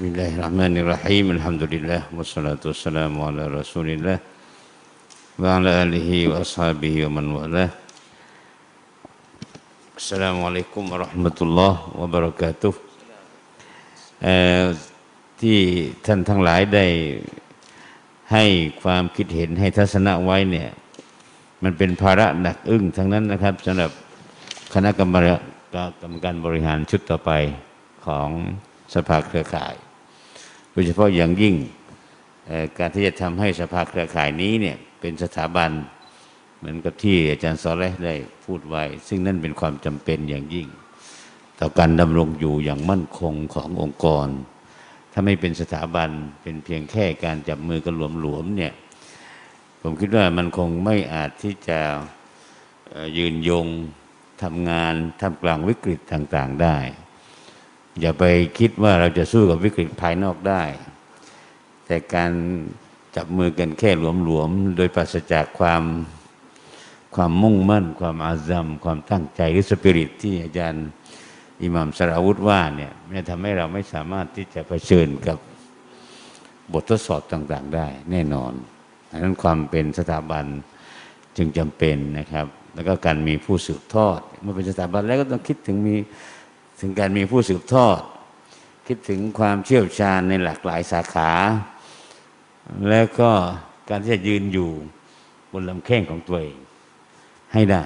Bismillahirrahmanirrahim. Alhamdulillah wassalatu wassalamu ala Rasulillah wa ala alihi wa ashabihi wa man wala. Assalamualaikum warahmatullahi wabarakatuh. ที่ท่านทั้งหลายได้ให้ความคิดเห็นให้ทัศนะไว้เนี่ย มันเป็นภาระหนักอึ้งทั้งนั้นนะครับสำหรับคณะกรรมการบริหารชุดต่อไปของสภาเครือข่าย โดยเฉพาะอย่างยิ่งการที่จะทำให้สภาเครือข่ายนี้เนี่ยเป็นสถาบันเหมือนกับที่อาจารย์ซอเลห์ได้พูดไว้ ซึ่งนั่นเป็นความจำเป็นอย่างยิ่ง ต่อการดำรงอยู่อย่างมั่นคงขององค์กร ถ้าไม่เป็นสถาบันเป็นเพียงแค่การจับมือกันหลวมๆเนี่ยผมคิดว่ามันคงไม่อาจที่จะยืนยงทำงานทำกลางวิกฤตต่าง ๆ ได้ อย่าไปคิดว่าเราจะสู้กับวิกฤตภายนอกได้ แต่การจับมือกันแค่หลวมๆ โดยปราศจากความความมุ่งมั่น ความอาซัมความตั้งใจหรือสปิริตที่อาจารย์อิหมัมสราวุธว่าเนี่ยมันจะทำให้เราไม่สามารถที่จะเผชิญกับบททดสอบต่างๆ ได้แน่นอนดังนั้นความเป็นสถาบันจึงจำเป็นนะครับ แล้วก็การมีผู้สืบทอดเมื่อเป็นสถาบันแล้วก็ต้องคิดถึงมี ถึงการมีผู้สืบทอด คิดถึงความเชี่ยวชาญในหลากหลายสาขา แล้วก็การที่จะยืนอยู่บนลำแข้งของตัวเองให้ได้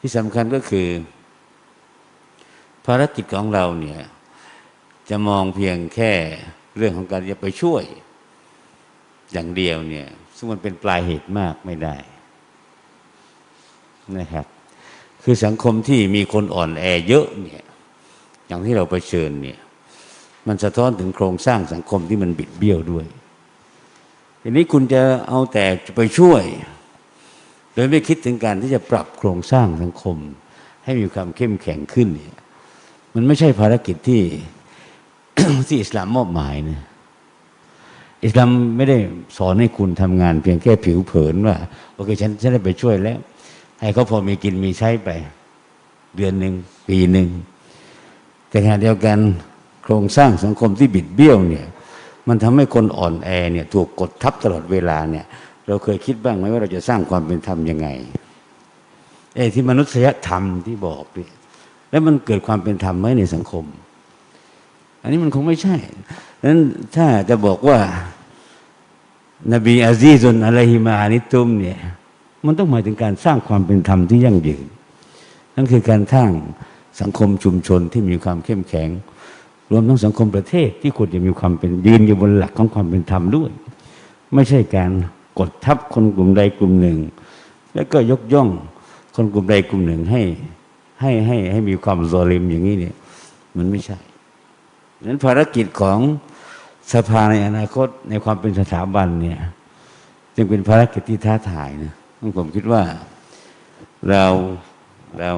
ที่สำคัญก็คือ ภารกิจของเราเนี่ยจะมองเพียงแค่เรื่องของการจะไปช่วย อย่างเดียวเนี่ย ซึ่งมันเป็นปลายเหตุมากไม่ได้นะครับ คือสังคมที่มีคนอ่อนแอเยอะเนี่ยอย่างที่เราเผชิญเนี่ยมันสะท้อนถึงโครงสร้างสังคมที่มันบิดเบี้ยวด้วย ทีนี้คุณจะเอาแต่ไปช่วย โดยไม่คิดถึงการที่จะปรับโครงสร้างสังคม ให้มีความเข้มแข็งขึ้นเนี่ยมันไม่ใช่ภารกิจที่ที่อิสลามมอบหมายนะอิสลามไม่ได้สอนให้คุณทำงานเพียงแค่ผิวเผินว่า โอเคฉันฉันได้ไปช่วยแล้ว ให้เขาพอมีกินมีใช้ไป เดือนหนึ่งปีหนึ่ง แต่ขณะเดียวกันโครงสร้างสังคมที่บิดเบี้ยวเนี่ย มันทำให้คนอ่อนแอเนี่ยถูกกดทับตลอดเวลาเนี่ย เราเคยคิดบ้างไหมว่าเราจะสร้างความเป็นธรรมยังไงไอ้ที่มนุษยธรรมที่บอกเนี่ยแล้วมันเกิดความเป็นธรรมไหมในสังคม อันนี้มันคงไม่ใช่ดังนั้นถ้าจะบอกว่า นบีอาซีซุนอะลัยฮิมานิตุมเนี่ย มันต้องหมายถึงการสร้างความเป็นธรรมที่ยั่งยืน นั่นคือการสร้างสังคมชุมชนที่มีความเข้มแข็ง รวมทั้งสังคมประเทศที่ควรจะมีความเป็นยืนอยู่บนหลักของความเป็นธรรมด้วย ไม่ใช่การกดทับคนกลุ่มใดกลุ่มหนึ่ง แล้วก็ยกย่องคนกลุ่มใดกลุ่มหนึ่งให้ให้ให้ให้มีความโซลิมอย่างนี้เนี่ย มันไม่ใช่ดังนั้นภารกิจของสภาในอนาคตในความเป็นสถาบันเนี่ย จึงเป็นภารกิจที่ท้าทายนะ ผมคิดว่าเราเรา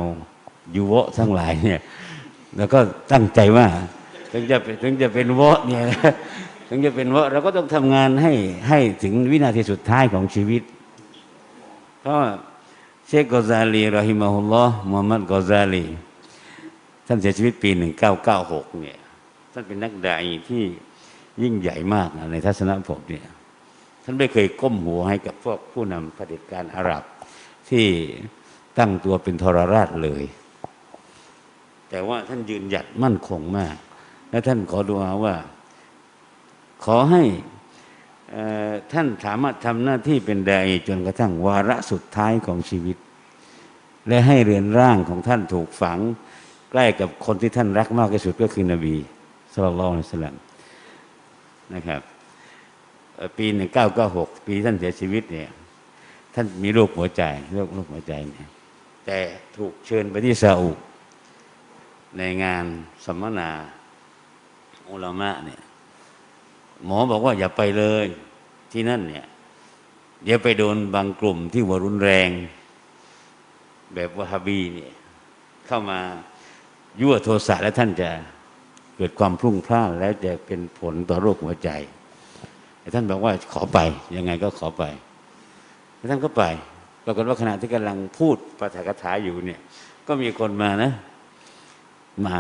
อยุวะทั้งหลายเนี่ย แล้วก็ตั้งใจว่า ถึงจะเป็นถึงจะเป็นวะเนี่ยถึงจะเป็นวะเราก็ต้องทำงานให้ให้ถึงวินาทีสุดท้ายของชีวิต เพราะเชคกอซาลีรอฮิมาฮุลลอฮ์มุฮัมมัดกอซาลีท่านเสียชีวิตปี1996เก้าเก้าหกเนี่ยท่านเป็นนักดาอีที่ยิ่งใหญ่มากนะในทัศนะผมเนี่ย ท่านไม่เคยก้มหัวให้กับพวกผู้นำเผด็จการอาหรับที่ตั้งตัวเป็นทรราชเลย แต่ว่าท่านยืนหยัดมั่นคงมาก และท่านขอดูอาว่า ขอให้เอ่อท่านสามารถทำหน้าที่เป็นไดอจนกระทั่งวาระสุดท้ายของชีวิต และให้เรือนร่างของท่านถูกฝัง ใกล้กับคนที่ท่านรักมากที่สุดก็คือนบีสุลต่านสลัมนะครับ ปีหนึ่งเก้าเก้าหกปีท่านเสียชีวิตเนี่ย ท่านมีโรคหัวใจโรคโรคหัวใจเนี่ยแต่ถูกเชิญไปที่ซาอุในงานสัมมนาอุลามะเนี่ย หมอบอกว่าอย่าไปเลยที่นั่นเนี่ย เดี๋ยวไปโดนบางกลุ่มที่ว่ารุนแรง แบบวะฮบีเนี่ยเข้ามายั่วโทสะแล้วท่านจะเกิดความพลุ่งพล่านแล้วจะเป็นผลต่อโรคหัวใจ ท่านบอกว่าขอไปยังไงก็ขอไปท่านก็ไป ปรากฏว่าขณะที่กำลังพูดปาฐกถาอยู่เนี่ย ก็มีคนมานะ มา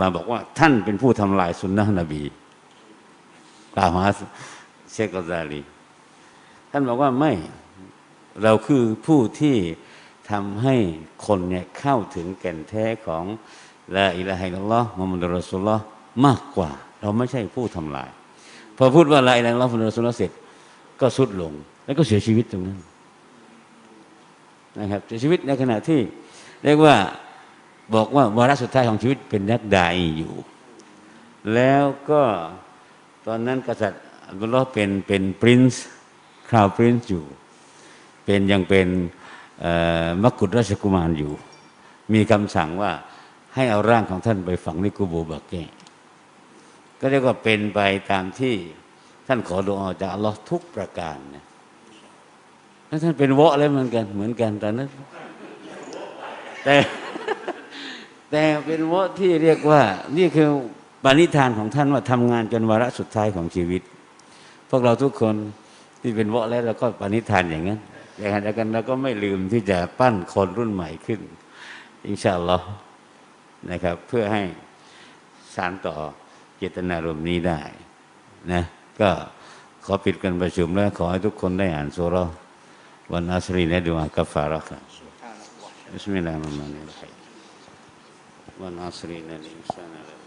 มาบอกว่าท่านเป็นผู้ทำลายสุนนะนบีกล่าวหาเชคกอซาลี ท่านบอกว่าไม่เราคือผู้ที่ทำให้คนเนี่ยเข้าถึงแก่นแท้ของละอิละฮะอิลลัลลอฮ์มุฮัมมัดรอสุลลอฮ์มากกว่า เราไม่ใช่ผู้ทำลาย พอพูดว่าละอิละฮะอิลลัลลอฮ์มุฮัมมัดรสุลลอฮ์เสร็จ ก็สุดลง แล้วก็เสียชีวิตตรงนั้นนะครับเสียชีวิตในขณะที่เรียกว่าบอกว่าวาระสุดท้ายของชีวิตเป็นนักดาอีอยู่ แล้วก็ตอนนั้นกษัตริย์อับดุลลอฮ์เป็นเป็นปรินซ์คราวปรินซ์อยู่ เป็นยังเป็นมกุฎราชกุมารอยู่ มีคำสั่งว่าให้เอาร่างของท่านไปฝังในกูโบบาเกะ ก็เรียกว่าเป็นไปตามที่ท่านขอดุอาจากอัลลอฮ์ทุกประการนะแล้วท่านเป็นวะแล้วเหมือนกันเหมือนกันตอนนั้น แต่แต่เป็นวะที่เรียกว่า นี่คือปณิธานของท่านว่าทำงานจนวาระสุดท้ายของชีวิต พวกเราทุกคนที่เป็นวะแล้วเราก็ปณิธานอย่างนั้นอย่างนั้นกันเราก็ไม่ลืมที่จะปั้นคนรุ่นใหม่ขึ้น อินชาอัลลอฮ์นะครับ เพื่อให้สานต่อ จตนารมณ์นี้ได้นะก็ขอปิดการประชุมแล้วขอให้ทุกคนได้อ่านสุรวันอัสรีนะดูอากาฟารักบิสมิลลาฮิรเราะห์มานิรเราะฮีมวันอัสรีนะลินซานะ